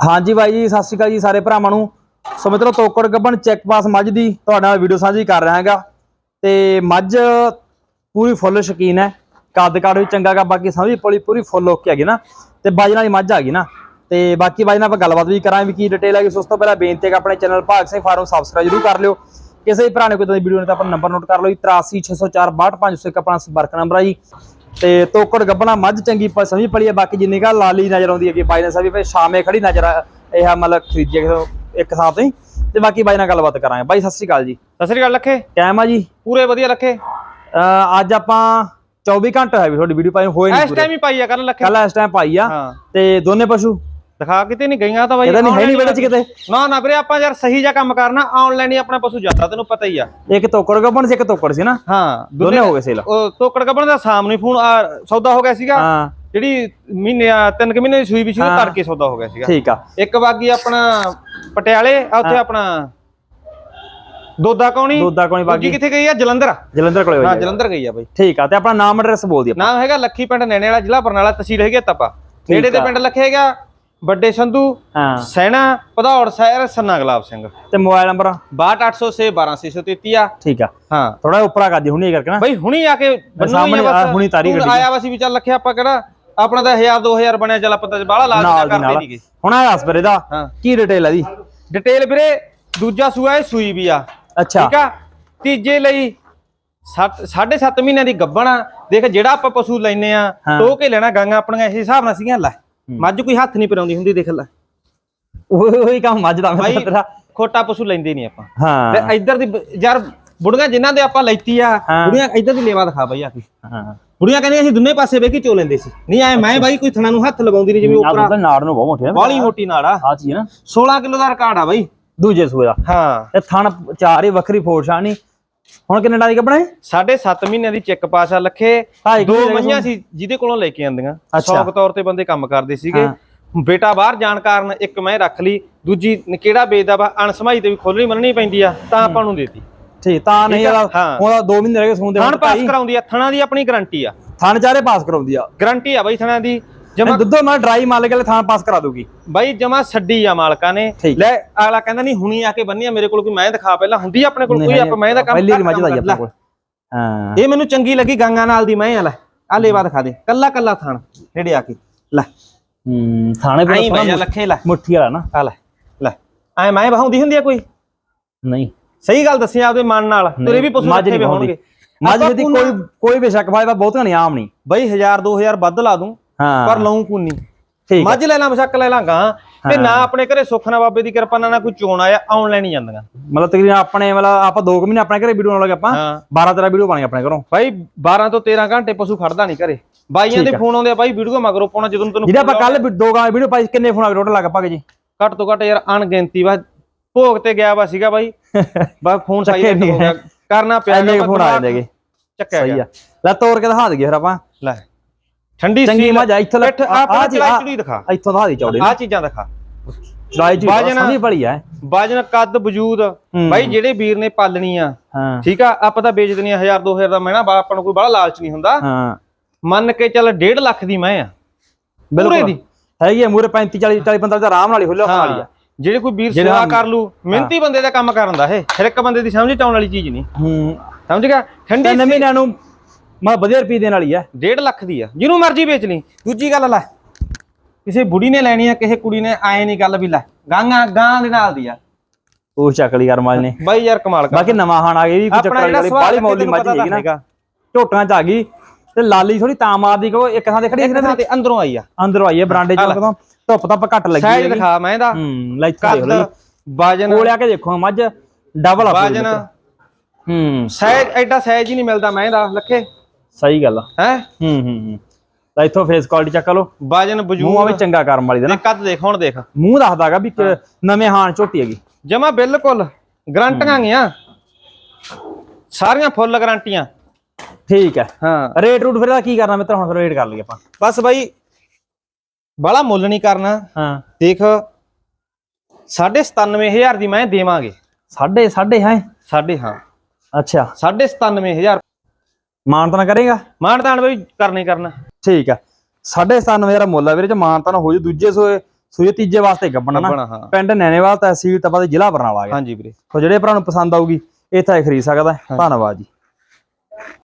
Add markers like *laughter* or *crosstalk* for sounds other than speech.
ਹਾਂਜੀ ਬਾਈ ਜੀ, ਸਤਿ ਸ਼੍ਰੀ ਅਕਾਲ ਜੀ ਸਾਰੇ ਭਰਾਵਾਂ ਨੂੰ। ਸੋ ਮਿੱਤਰੋ, ਤੋਕੜ ਗੱਬਣ ਚੈੱਕ ਪਾਸ ਮੱਝ ਦੀ ਤੁਹਾਡੇ ਨਾਲ ਵੀਡੀਓ ਸਾਂਝੀ ਕਰ ਰਿਹਾ ਹੈਗਾ। ਤੇ ਮੱਝ ਪੂਰੀ ਫੁੱਲ ਸ਼ਕੀਨ ਹੈ। ਕੱਦ ਕਾਠ ਵੀ ਚੰਗਾ ਗਾ, ਬਾਕੀ ਸਮਝੀ ਪੋਲੀ ਪੂਰੀ ਫੁੱਲ ਓਕੇ ਗਈ ਨਾ। ਤੇ ਬਾਈ ਨਾਲ ਦੀ ਮੱਝ ਆ ਗਈ ਨਾ। ਤੇ ਬਾਕੀ ਬਾਈ ਨਾਲ ਆਪਾਂ ਗੱਲਬਾਤ ਵੀ ਕਰਾਂਗੇ ਵੀ ਕੀ ਡਿਟੇਲ ਹੈਗੀ। ਉਸ ਤੋਂ ਪਹਿਲਾਂ ਬੇਨਤੀ ਹੈ ਕਿ ਆਪਣੇ ਚੈਨਲ ਭਾਗ ਸਿੰਘ ਫਾਰਮ ਸਬਸਕ੍ਰਾਈਬ ਜਰੂਰ ਕਰ ਲਿਓ। ਕਿਸੇ ਵੀ ਭਰਾ ਨੇ ਕੋਈ ਤਾਂ ਵੀਡੀਓ ਨੇ ਤਾਂ ਆਪਣਾ ਨੰਬਰ ਨੋਟ ਕਰ ਲਓ ਜੀ 8360462501 ਆਪਣਾ ਸੰਪਰਕ ਨੰਬਰ ਆ ਜੀ। ਤੇ ਤੋਕੜ ਗੱਬਣਾ ਮੱਝ ਚੰਗੀ ਪ- ਸਮਝੀ ਪਲੀ ਹੈ ਬਾਕੀ ਜਿੰਨੀ ਕਾ ਲਾਲੀ ਨਜ਼ਰ ਆਉਂਦੀ ਹੈ ਕਿ ਬਾਈ ਨੇ ਭਾਈ ਸ਼ਾਮੇ ਖੜੀ ਨਜ਼ਰ ਆ- ਇਹ ਮਤਲਬ ਖਰੀਦੀ ਇੱਕ ਥਾਂ ਤੋਂ ਤੇ ਬਾਕੀ ਬਾਈ ਨਾਲ ਗੱਲਬਾਤ ਕਰਾਂਗੇ। ਬਾਈ ਸਤਿ ਸ਼੍ਰੀ ਅਕਾਲ ਜੀ। ਸਤਿ ਸ੍ਰੀ ਅਕਾਲ ਲੱਖੇ। ਕਾਇਮ ਆ ਜੀ? ਪੂਰੇ ਵਧੀਆ ਲੱਖੇ। ਅੱਜ ਆਪਾਂ 24 ਘੰਟੇ ਹੋਏ ਵੀ ਤੁਹਾਡੀ ਵੀਡੀਓ ਪਾਈ ਹੋਏ ਨਹੀਂ ਇਸ ਟਾਈਮ ਹੀ ਪਾਈ ਆ ਕੱਲ ਲੱਖੇ। ਕੱਲ ਇਸ ਟਾਈਮ ਪਾਈ ਆ। ਤੇ ਦੋਨੇ ਪਸ਼ੂ? ਦਿਖਾ ਕਿਤੇ ਨਹੀਂ ਗਈਆਂ ਤਾਂ ਬਾਈ ਇਹਦਾ ਨਹੀਂ ਹੈ ਨਹੀਂ ਵੇਲੇ ਚ ਕਿਤੇ। ਨਾ ਨਾ ਵੀਰੇ ਆਪਾਂ ਯਾਰ ਸਹੀ ਜਿਹਾ ਕੰਮ ਕਰਨਾ ਆਨਲਾਈਨ ਹੀ ਆਪਣਾ ਪਸ਼ੂ ਜਾਂਦਾ ਤੈਨੂੰ ਪਤਾ ਹੀ ਆ। ਇੱਕ ਤੋਕੜ ਗੱਬਣ ਸੀ ਇੱਕ ਤੋਕੜ ਸੀ ਨਾ। ਹਾਂ ਦੋਨੇ ਹੋ ਗਏ ਸੇਲ ਉਹ ਤੋਕੜ ਕੱਢਣ ਦਾ ਸਾਹਮਣੇ ਫੋਨ ਆ, ਸੌਦਾ ਹੋ ਗਿਆ ਸੀਗਾ। ਹਾਂ। ਜਿਹੜੀ ਮਹੀਨੇ ਆ, ਤਿੰਨ ਕੁ ਮਹੀਨੇ ਦੀ ਸੂਈ ਵੀ ਸੀ ਉਹ ਹਾਂ। ਤੜਕੇ ਸੌਦਾ ਹੋ ਗਿਆ ਸੀਗਾ। ਠੀਕ ਆ। ਇੱਕ ਬਾਗੀ ਆਪਣਾ ਪਟਿਆਲੇ ਆ ਉੱਥੇ ਆਪਣਾ ਦੋਦਾ ਕੌਣੀ ਦੋਦਾ ਕੋਣੀ ਬਾਗੀ। ਕਿੱਥੇ ਗਈ ਆ? ਜਲੰਧਰ। ਜਲੰਧਰ ਕੋਲੇ ਹਾਂ ਜਲੰਧਰ ਗਈ ਆ ਬਾਈ। ਠੀਕ ਆ ਤੇ ਆਪਣਾ ਨਾਮ ਐਡਰੈਸ ਬੋਲ ਦਿਓ ਨਾਮ ਹੈਗਾ ਲੱਖੀ ਪਿੰਡ ਨੈਣੇ ਵਾਲਾ ਜ਼ਿਲ੍ਹਾ ਬਰਨਾਲਾ ਤਹਿਸੀਲ ਹੈਗੀ ਤਪਾ। ਨੇੜੇ ਦੇ। ਪਿੰਡ ਲੱਖੇ ਹੈਗਾ ਵੱਡੇ ਸੰਧੂ ਹਾਂ। ਸੈਣਾ ਪਧੌੜ ਸ਼ਹਿਰ ਸੰਨਾ ਗੁਲਾਬ ਸਿੰਘ। ਤੇ ਮੋਬਾਈਲ ਨੰਬਰ? 62806 12633 ਆ। ਠੀਕ ਆ। ਹਾਂ। ਥੋੜਾ ਉੱਪਰ ਆ ਕਰਦੀ ਹੁਣੀ ਕਰਕੇ ਨਾ। ਬਈ ਹੁਣੀ ਆ ਕੇ ਬੰਨੂ ਸਾਹਮਣੇ ਆ ਆ, ਹੁਣੀ ਤਾਰੀ ਗੱਡੀ। ਆਇਆ ਵਾ ਸੀ ਵੀ ਚੱਲ ਲੱਖਿਆ ਆਪਾਂ ਕਿਹੜਾ? ਆਪਣਾ ਤਾਂ 1000 2000 ਬਣਿਆ ਚੱਲ ਆਪਾਂ ਤਾਂ ਬਾਹਲਾ ਦੀ ਕਰਦੇ ਨਹੀਂਗੇ ਹੁਣ ਆ ਦੱਸ ਵੀਰੇ ਦਾ। ਕੀ ਡਿਟੇਲ ਹੈ ਦੀ ਡਿਟੇਲ ਵੀਰੇ ਦੂਜਾ ਸੂਆ ਇਹ ਸੂਈ ਵੀ ਆ। ਅੱਛਾ। ਠੀਕ ਆ? ਤੀਜੇ ਲਈ 7.5 ਮਹੀਨਿਆਂ ਦੀ ਗੱਭਣ ਆ। ਦੇਖ ਜਿਹੜਾ ਆਪਾਂ ਪਸ਼ੂ ਲੈਨੇ ਆ। ਟੋ ਕੇ ਲੈਣਾ ਗਾਂਗਾ ਆਪਣੀਆਂ ਇਸ ਹਿਸਾਬ ਨਾਲ ਸੀਗੀਆਂ ਲੈ। ਮੱਝ ਕੋਈ ਹੱਥ ਨਹੀਂ ਪਰਾਉਂਦੀ ਹੁੰਦੀ ਦੇਖ ਲੈ। ਉਹੀ ਉਹੀ ਕੰਮ ਮੱਝ ਦਾ ਮੈਂ ਤੇਰਾ। ਖੋਟਾ ਪਸ਼ੂ ਲੈਂਦੇ ਨਹੀਂ ਆਪਾਂ। ਹਾਂ। ਤੇ ਇੱਧਰ ਦੀ ਯਾਰ ਬੁੜੀਆਂ ਜਿਨ੍ਹਾਂ ਦੇ ਆਪਾਂ ਲੈਤੀ ਆ ਹਾਂ। ਬੁੜੀਆਂ ਇੱਧਰ ਦੀ ਲੇਵਾ ਦਿਖਾ ਬਾਈ ਆ ਕੇ। ਹਾਂ। ਬੁੜੀਆਂ ਕਹਿੰਦੀਆਂ ਅਸੀਂ ਦੋਨੇ ਪਾਸੇ ਵੇਖੀ ਚੋ ਲੈਂਦੇ ਸੀ। ਨਹੀਂ ਆਏ ਮੈਂ ਬਾਈ ਕੋਈ ਥਣਾ ਨੂੰ ਹੱਥ ਲਗਾਉਂਦੀ ਨਹੀਂ ਜਿਵੇਂ ਆ ਉਪਰਾ ਤਾਂ ਨਾੜ ਨੂੰ ਬਹੁਤ ਮੋਟੇ ਆ। ਬਾਲੀ ਮੋਟੀ ਨਾਲ ਆ। ਆ ਚੀਜ਼ ਨਾ। 16 ਕਿਲੋ ਦਾ ਰਿਕਾਰਡ ਆ ਬਾਈ। ਦੂਜੇ ਸੂਏ ਦਾ। ਹਾਂ। ਤੇ ਥਣ ਚਾਰ ਹੀ ਵੱਖਰੀ ਫੋਰਸ਼ਾ ਨਹੀਂ। ਹੁਣ ਕਿੰਨੇ ਡਾਈ ਕੱਪੜੇ? ਸਾਢੇ 7 ਮਹੀਨਿਆਂ ਦੀ ਚੈੱਕ ਪਾਸ ਆ ਲੱਖੇ। ਦੋ ਮਈਆਂ ਸੀ ਜਿਹਦੇ ਕੋਲੋਂ ਲੈ ਕੇ ਆਂਦੀਆਂ। ਸ਼ੌਕ ਤੌਰ ਤੇ ਬੰਦੇ ਕੰਮ ਕਰਦੇ ਸੀਗੇ। ਬੇਟਾ ਬਾਹਰ ਜਾਣ ਕਾਰਨ ਇੱਕ ਮੈਂ ਰੱਖ ਲਈ ਦੂਜੀ ਕਿਹੜਾ ਵੇਚਦਾ ਵਾ ਅਣਸਮਾਈ ਤੇ ਵੀ ਖੋਲਣੀ ਮੰਨਣੀ ਪੈਂਦੀ ਆ ਤਾਂ ਆਪਾਂ ਨੂੰ ਦੇਤੀ। ਠੀਕ ਤਾਂ ਨਹੀਂ। ਉਹਦਾ 2 ਮਹੀਨੇ ਰਹਿ ਗਏ ਸੂਣ ਦੇ ਹੁਣ ਪਾਸ ਕਰਾਉਂਦੀ ਆ ਥਣਾ ਦੀ ਆਪਣੀ ਗਾਰੰਟੀ ਆ। ਥਣ ਚਾਰੇ ਪਾਸ ਕਰਾਉਂਦੀ ਆ। ਗਾਰੰਟੀ ਆ ਬਾਈ ਥਣਾ ਦੀ। ਜਮਾ ਦੁੱਧੋ ਮੈਂ ਡਰਾਈ ਮਾਲ ਕੇ ਥਣ ਪਾਸ ਕਰਾ ਦੂਗੀ ਬਾਈ ਜਮਾ ਛੱਡੀ ਆ ਮਾਲਕਾਂ ਨੇ। ਲੈ ਅਗਲਾ ਕਹਿੰਦਾ ਨਹੀਂ ਹੁਣੀ ਆ ਕੇ ਬੰਨੀ ਆ ਮੇਰੇ ਕੋਲ ਕੋਈ ਮੈਂ ਦਿਖਾ ਪਹਿਲਾਂ ਹੁੰਦੀ ਆ ਆਪਣੇ ਕੋਲ ਕੋਈ ਆਪਾਂ ਮੈਂ ਦਾ ਕੰਮ ਪਹਿਲੀ ਮੱਝ ਦਾ ਆਪਣੇ ਕੋਲ। ਹਾਂ। ਇਹ ਮੈਨੂੰ ਚੰਗੀ ਲੱਗੀ ਗੰਗਾ ਨਾਲ ਦੀ ਮੈਂ ਆ ਲੈ ਆ ਲੇਵਾ ਦਿਖਾ ਦੇ ਕੱਲਾ ਕੱਲਾ ਥਣ ਨੇੜੇ ਆ ਕੇ ਲੈ। ਹੂੰ ਥਾਣੇ ਪਰ ਜਾ ਲੱਖੇ ਲੈ। ਮੁੱਠੀ ਵਾਲਾ ਨਾ। ਆ ਲੈ ਲੈ। ਐ ਮੈਂ ਬਹਾਉਂਦੀ ਹੁੰਦੀ ਆ ਕੋਈ? ਨਹੀਂ। ਸਹੀ ਗੱਲ ਦੱਸੀ ਆਪਦੇ ਮਨ ਨਾਲ ਤੇਰੇ ਵੀ ਪਸ਼ੂ ਮੱਝ ਹੋਣਗੇ ਮੱਝ ਦੀ ਕੋਈ ਕੋਈ ਬੇਸ਼ੱਕ ਭਾਈ ਬਹੁਤ ਨਹੀਂ ਆਮ ਨਹੀਂ। ਬਈ 1000 2000 ਵੱਧ ਲਾ ਦੂੰ। ਹਾਂ। ਪਰ ਲਊਂ ਕੂਨੀ ਠੀਕ। ਮੱਝ ਲੈ ਲਾਂ ਬਸ਼ੱਕ ਲੈ ਲਾਂਗਾ। ਤੇ ਨਾ ਆਪਣੇ ਘਰੇ ਸੁੱਖ ਨਾ ਬਾਬੇ ਦੀ ਕਿਰਪਾ ਨਾਲ ਨਾ ਕੋਈ ਚੋਣ ਆਇਆ ਆਨਲਾਈਨ ਹੀ ਜਾਂਦੀਆਂ। ਮਤਲਬ ਤਕਰੀਬਨ ਆਪਣੇ ਮਤਲਬ ਆਪਾਂ 2 ਮਹੀਨੇ ਆਪਣੇ ਘਰੇ ਵੀਡੀਓ ਬਣਾਉਣ ਲੱਗੇ ਆਪਾਂ। ਹਾਂ। 12 13 ਵੀਡੀਓ ਬਣ ਆਪਣੇ ਘਰੋਂ। ਬਾਈ 12 ਤੋਂ 13 ਘੰਟੇ ਪਸ਼ੂ ਖੜਦਾ ਨਹੀਂ ਘਰੇ। ਬਾਈਆਂ ਦੇ ਫੋਨ ਆਉਂਦੇ ਆ ਬਾਈ ਵੀਡੀਓ ਮਗਰੋਂ ਪਾਉਣਾ ਜਦੋਂ ਤੈਨੂੰ ਜਿਹੜੇ ਆਪਾਂ ਕੱਲ ਦੋ ਗਾਂ ਵੀਡੀਓ ਪਾਈ ਕਿੰਨੇ ਫੋਨ ਆ ਟੋਟਲ ਲੱਗ ਪਾਗੇ ਜੀ। ਘੱਟ ਤੋਂ ਘੱਟ ਯਾਰ ਅਣਗਿਣਤੀ ਵਾ। ਭੋਗ ਤੇ ਗਿਆ ਵਾ ਸੀਗਾ ਬਾਈ। *laughs* ਬਸ ਫੋਨ ਸਾਈਲੈਂਟ ਹੋ ਗਿਆ। ਕਰਨਾ ਪਿਆ ਫੋਨ ਆ ਜਾਂਦੇ ਹੈਗੇ। ਚੱਕਿਆ ਸਹੀ ਆ। ਲੈ ਤੋੜ ਕੇ ਦਿਖਾ ਦਈਏ ਫਿਰ ਆਪਾਂ। ਲੈ। ਠੰਡੀ ਚੰਗੀ ਮੱਝ ਆ, ਇੱਥੋਂ ਲੈ- ਪਿੱਠ ਆ- ਚੜੀ ਦਿਖਾ। ਇੱਥੋਂ ਦਿਖਾ ਦੀ ਚੌੜੇ ਆ ਚੀਜ਼ਾਂ ਦਿਖਾ। ਚੜਾਈ ਜੀ ਬਾਜਨ- ਸਮਝੀ ਬੜੀ ਆ ਵਜਨ ਕੱਦ ਵਜੂਦ। ਬਾਈ ਜਿਹੜੇ ਵੀਰ ਨੇ ਪਾਲਣੀ ਆ ਠੀਕ ਆ ਆਪਾਂ ਤਾਂ ਵੇਚ ਦਿੰਨੀ ਆ 1000 2000 ਦਾ ਮਹਿਣਾ ਬਾ ਆਪਾਂ ਨੂੰ ਕੋਈ ਬੜਾ ਲਾਲਚ ਨਹੀਂ ਹੁੰਦਾ। ਹਾਂ। ਮੰਨ ਕੇ ਚੱਲ 1.5 ਲੱਖ ਦੀ ਮੈਂ ਆ। ਬਿਲਕੁਲ। ਦੀ। ਹੈਗੀ ਆ ਮੂਰੇ 35 40 40 45 ਦਾ ਆਰਾਮ ਨਾਲ ਹੀ ਖੁੱਲਿਆ ਵਾਲੀ ਆ। ਜਿਹੜੇ ਕੋਈ ਵੀਰ ਸੇਵਾ ਕਰ ਲੂ ਮਿਹਨਤੀ ਬੰਦੇ ਦਾ ਕੰਮ ਕਰਨ ਦਾ ਇਹ। ਹਰ ਇੱਕ ਬੰਦੇ ਦੀ ਸਮਝ ਚ ਆਉਣ ਵਾਲੀ ਚੀਜ਼ ਨਹੀਂ। ਹੂੰ। ਸਮਝ ਗਿਆ? ਠੰਡੀ ਮਹੀਨਿਆਂ ਨੂੰ ਮੈਂ ਵਧੀਆ ਰੁਪਏ ਦੇਣ ਵਾਲੀ ਆ। 1.5 ਲੱਖ ਦੀ ਆ। ਜਿਹਨੂੰ ਮਰਜ਼ੀ ਵੇਚ ਲਈ। ਦੂਜੀ ਗੱਲ ਲੈ। ਕਿਸੇ ਬੁੜੀ ਨੇ ਲੈਣੀ ਆ ਕਿਸੇ ਕੁੜੀ ਨੇ ਆਏ ਨਹੀਂ ਗੱਲ ਵੀ ਲੈ। ਗਾਂਗਾ ਗਾਂ ਦੇ ਨਾਲ ਦੀ ਆ। ਉਹ ਚੱਕਲੀ ਕਰ ਮਾਲ ਨੇ। ਬਾਈ ਯਾਰ ਕਮਾਲ ਕਰ। ਬਾਕੀ ਨਵਾਂ ਹਾਣ ਆ ਗਈ ਵੀ ਚੱਕਰ ਵਾਲੀ ਬਾਲੀ ਹੈ ਮੌਲੀ ਮੱਝ ਹੈਗੀ ਨਾ। ਝੋਟਾਂ ਚ ਆ ਗਈ ਤੇ ਲਾਲੀ ਥੋੜੀ ਤਾਂ ਮਾਰਦੀ ਕੋ ਇੱਕ ਥਾਂ ਤੇ ਖੜੀ ਸੀ ਨਾ ਤੇ ਅੰਦਰੋਂ ਆਈ ਆ। ਅੰਦਰੋਂ ਆਈਏ ਬਰਾਂਡੇ ਚੋਂ ਕਦੋਂ ਧੁੱਪ ਤਾਂ ਘੱਟ ਲੱਗੀ ਸਾਈਜ਼ ਹੈਗੀ। ਦਿਖਾ ਮੈਂ ਇਹਦਾ। ਹੂੰ ਲੈ ਇੱਥੇ ਦੇਖ ਲਓ। ਵਜਨ ਕੋਲ ਆ ਕੇ ਦੇਖੋ ਮੱਝ ਡਬਲ ਆ ਵਜਨ ਹੂੰ। ਸਾਈਜ਼ ਐਡਾ ਸਾਈਜ਼ ਹੀ ਨਹੀਂ ਮਿਲਦਾ ਮੈਂ ਇਹਦਾ ਲੱਖੇ। ਸਹੀ ਗੱਲ ਆ। ਹੈ? ਹੂੰ ਹੂੰ ਹੂੰ। ਤਾਂ ਇੱਥੋਂ ਫੇਸ ਕੁਆਲਿਟੀ ਚੱਕ ਲਓ। ਵਜਨ ਮੂੰਹ ਵਜੂਦ ਆਵੇ ਚੰਗਾ ਕਰਮ ਵਾਲੀ ਦਾ ਨਾ। ਕੱਦ ਦੇਖ ਹੁਣ ਦੇਖ। ਮੂੰਹ ਦੱਸਦਾਗਾ ਵੀ ਨਵੇਂ ਹਾਣ ਝੋਟੀ ਹੈਗੀ। ਜਮਾ ਬਿਲਕੁਲ ਗਰੰਟੀਆਂ ਗੀਆਂ ਸਾਰੀਆਂ ਫੁੱਲ ਗਰੰਟੀਆਂ। ਠੀਕ ਹੈ। ਹਾਂ। ਰੇਟ ਰੂਟ ਫਿਰ ਇਹਦਾ ਕੀ ਕਰਨਾ ਮਿੱਤਰ ਹੁਣ ਫਿਰ ਰੇਟ ਕਰ ਲਈਏ ਆਪਾਂ। ਬਸ ਬਾਈ ਬਾਲਾ ਮੁੱਲ ਨਹੀਂ ਕਰਨਾ। ਹਾਂ। ਦੇਖ 97500 ਦੀ ਮੈਂ ਦੇਵਾਂਗੇ। ਸਾਢੇ ਸਾਢੇ ਹੈ। ਸਾਡੇ ਹਾਂ। ਅੱਛਾ। 97500 ਮਾਨਤਨ ਕਰੇਗਾ? ਮਾਨਤਾਨ ਬਈ ਕਰਨੀ ਕਰਨਾ। ਠੀਕ ਹੈ ਸਾਢੇ 97 ਦਾ ਮੁੱਲ ਆ ਵੀਰੇ ਚ ਮਾਨਤਨ ਹੋ ਜੂ ਦੂਜੇ ਸੋਏ ਸੂਏ ਤੀਜੇ ਵਾਸਤੇ ਗੱਬਣਾ ਨਾ। ਪਿੰਡ ਨੈਣੇਵਾਲ ਤਹਿਸੀਲ ਤਪਾ ਦੇ ਜ਼ਿਲ੍ਹਾ ਬਰਨਾਲਾ ਗਿਆ ਹਾਂਜੀ ਵੀਰੇ। ਸੋ ਜਿਹੜੇ ਭਰਾ ਨੂੰ ਪਸੰਦ ਆਊਗੀ ਇੱਥੇ ਆ ਖਰੀਦ ਸਕਦਾ। ਧੰਨਵਾਦ ਜੀ।